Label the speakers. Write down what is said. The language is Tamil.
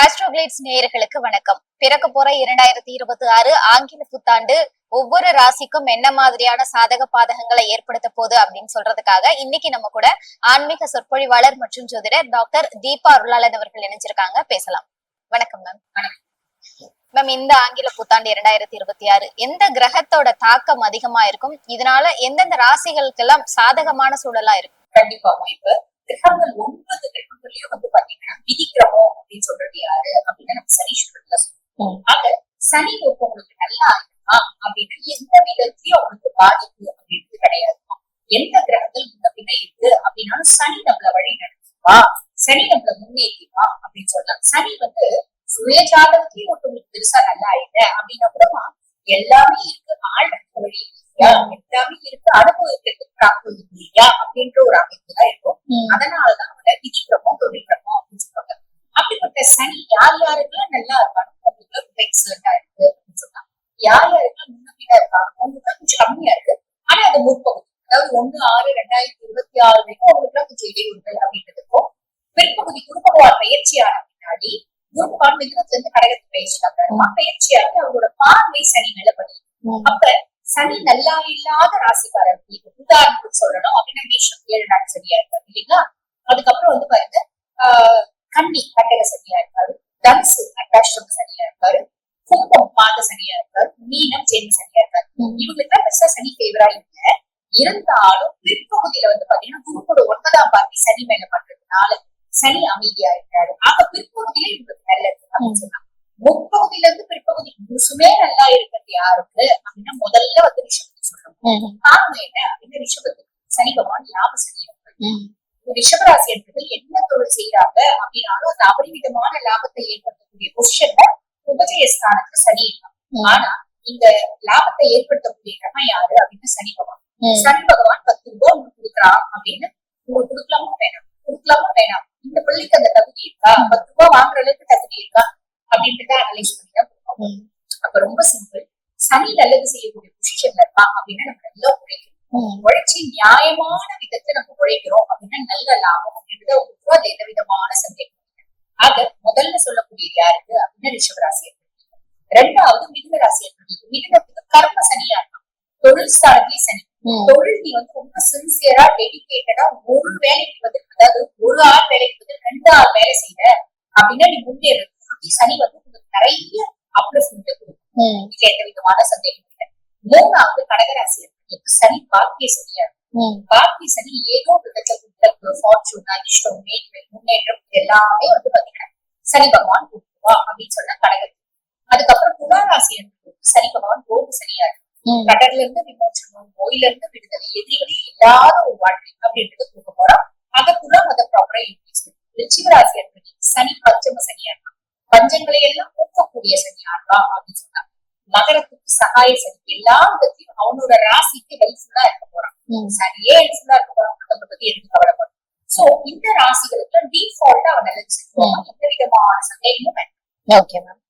Speaker 1: ஆஸ்ட்ரோகிளைட்ஸ் நேயர்களுக்கு வணக்கம். பிறக்க போற இரண்டாயிரத்தி இருபத்தி ஆறு ஆங்கில புத்தாண்டு ஒவ்வொரு ராசிக்கும் என்ன மாதிரியான சாதக பாதகங்களை ஏற்படுத்த போகுது அப்படின்னு சொல்றதுக்காக இன்னைக்கு நம்ம கூட ஆன்மீக சொற்பொழிவாளர் மற்றும் ஜோதிடர் டாக்டர் தீபா அருளாளன் அவர்கள் இணைஞ்சிருக்காங்க. பேசலாம். வணக்கம் மேம் மேம் இந்த ஆங்கில புத்தாண்டு இரண்டாயிரத்தி இருபத்தி ஆறு எந்த கிரகத்தோட தாக்கம் அதிகமா இருக்கும்? இதனால எந்தெந்த ராசிகளுக்கெல்லாம் சாதகமான சூழலா இருக்கும்
Speaker 2: கண்டிப்பா இப்ப கிரகங்கள் ஒன்பது கிரகங்களையும் வந்து பாத்தீங்கன்னா விதிக்கிரமம் அப்படின்னு சொல்றது யாரு? அப்படின்னா நம்ம சனீஸ்வரத்துல சொல்லுவோம் ஆக சனி இப்ப உங்களுக்கு நல்லா இருக்குமா அப்படின்னு எந்த விதத்திலயும் அவங்களுக்கு பாதிப்பு அப்படின்றது கிடையாது. எந்த கிரகங்கள் முன்ன இருக்கு? அப்படின்னாலும் சனி நம்மள வழி நடத்துவா? சனி நம்மள முன்னேற்றிவா அப்படின்னு சொல்லலாம். சனி வந்து சுய ஜாதகத்தையும் ஒருத்தவங்களுக்கு பெருசா நல்லா இல்ல அப்படின்னா கூட எல்லாமே இருக்கு. ஆழ்ந்த வழி இருக்கு அனுபவத்துக்கு பிராப்தம் இல்லையா? அப்படின்ற ஒரு அமைப்பு தான் இருக்கும் அதனாலதான் அவங்க விதிக்கிரமோ தொழில்கிரமோ அப்படின்னு சொல்றாங்க. அப்படிப்பட்ட சனி யார் யாருக்கெல்லாம் நல்லா இருக்கானோ அவங்களுக்கு ரொம்ப எக்ஸலண்டா இருக்கு அப்படின்னு சொன்னாங்க யார் யாருக்கெல்லாம் முன்ன பின்ன இருக்காங்க அவங்களுக்கு கொஞ்சம் கம்மியா இருக்கு. ஆனா அது முற்பகுதி. அதாவது ஒண்ணு ஆறு ரெண்டாயிரத்தி இருபத்தி ஆறு வரைக்கும் அவங்களுக்கு எல்லாம் கொஞ்சம் இடையூறுகள் அப்படின்றதுக்கும் பிற்பகுதி குரு பகவான் பயிற்சியான பின்னாடி குரு பகவான் மிதனத்துல இருந்து கடகத்துக்கு பயிற்சியாங்க பயிற்சியாகி அவங்களோட பார்வை சனி மேல பண்ணி அப்ப சனி நல்லா இல்லாத ராசிக்காரர்களுக்கு உதாரணத்துக்கு சொல்லணும். அப்படின்னா மேஷம் ஏழு நாள் சரியா இருக்காரு இல்லைங்களா? அதுக்கப்புறம் வந்து பாருங்க ஆஹ் கன்னி கட்டக சரியா இருக்காரு தனுசு அட்டாஷ்டம் சரியா இருக்காரு கும்பம் பாத சரியா இருக்காரு மீனம் ஜென்ம சரியா இருக்காரு. இவங்களுக்கு தான் பெருசா சனி ஃபேவரா இல்ல. இருந்தாலும் பிற்பகுதியில வந்து பாத்தீங்கன்னா குருவோட ஒன்பதாம் பாக்கி சனி மேல பண்றதுனால சனி அமைதியா இருக்காரு. ஆக பிற்பகுதியில இவங்களுக்கு நல்லது அப்படின்னு சொன்னாங்க முற்பகுதியில இருந்து பிற்பகுதி முழுசுமே நல்லா இருக்கிறது யாருக்கு? அப்படின்னா முதல்ல வந்து ரிஷபத்துக்கு சொல்றோம். காரணம் என்ன? அப்படின்னா ரிஷபத்துக்கு சனி பகவான் லாப சனி ரிஷபராசி என்பது என்ன தொழில் செய்யறாங்க அப்படின்னாலும் அந்த அபரிமிதமான லாபத்தை ஏற்படுத்தக்கூடிய பொசிஷன்ல உபஜய ஸ்தானத்துல சனி இருக்காங்க ஆனா இந்த லாபத்தை ஏற்படுத்தக்கூடிய கிரகம் யாரு? அப்படின்னு சனி பகவான். சனி பகவான் பத்து ரூபாய் உங்களுக்கு கொடுக்குறான் அப்படின்னு உங்களுக்கு கொடுக்கலாமா வேணாம்? கொடுக்கலாமா வேணாம்? இந்த பிள்ளைக்கு அந்த தகுதி இருக்கா? பத்து ரூபாய் வாங்குற அளவுக்கு தகுதி இருக்கா? அப்படின்றத அனலைஸ் பண்ணி தான் கொடுப்போம் அப்ப ரொம்ப சிம்பிள் சனி நல்லது செய்யக்கூடிய பொசிஷன்ல இருக்கா அப்படின்னா நம்ம நல்லா உழைக்கணும். உழைச்சி நியாயமான விதத்துல நம்ம உழைக்கிறோம் அப்படின்னா நல்ல லாபம் அப்படின்றத உங்களுக்கு அது எந்த விதமான சந்தேகம். ஆக முதல்ல சொல்லக்கூடியது யாருக்கு? அப்படின்னா ரிஷபராசி ரெண்டாவது மிதுன ராசி என்பது மிதுனத்துக்கு கர்ம சனியா இருக்கான் தொழில் ஸ்தானத்திலே சனி. தொழில் நீ வந்து ரொம்ப சின்சியரா டெடிகேட்டடா ஒரு வேலைக்கு பதில் அதாவது ஒரு ஆள் வேலைக்கு பதில் ரெண்டு ஆள் வேலை செய்யற அப்படின்னா நீ முன்னேறது சனி வந்து உங்களுக்கு நிறைய அப்ளிஸ்மெண்ட் கொடுக்கும். இதுல எந்த விதமான சந்தேகம் இல்லை. மூணாவது கடகராசி சனி பாக்கிய சனியா பாக்கிய சனி ஏதோ விதத்துல உங்களுக்கு ஃபார்ச்சூன் அதிர்ஷ்டம் மேன்மை முன்னேற்றம் எல்லாமே வந்து பாத்தீங்கன்னா சனி பகவான் கொடுத்துருவா அப்படின்னு சொன்னா கடகம் அதுக்கப்புறம் துளாராசி சனி பகவான் ரோகு சனியா இருக்கும். கடல்ல இருந்து விமோச்சனம் நோயில இருந்து விடுதலை எதிரிகளே இல்லாத ஒரு வாழ்க்கை அப்படின்றது கொடுக்க போறோம். அதற்குள்ள அதை ப்ராப்பரா யூஸ் ரிச்சிக ராசி என்பது சனி பஞ்சம சனியா இருக்கும். பஞ்சங்களை எல்லாம் போக்கக்கூடிய சனியா இருக்கா அப்படின்னு சொன்னாங்க மகரத்துக்கு சகாய சனி. எல்லா விதத்திலும் அவனோட ராசிக்கு ஹெல்ப்ஃபுல்லா இருக்க போறான். சரியே ஹெல்ப்ஃபுல்லா இருக்க போறான். மத்தவங்க பத்தி எதுக்கு கவலைப்படும் சோ இந்த ராசிகளுக்கு டிஃபால்ட்டா அவன் செஞ்சுவான் எந்த விதமான சந்தேகமும்
Speaker 1: ஓகே மேம்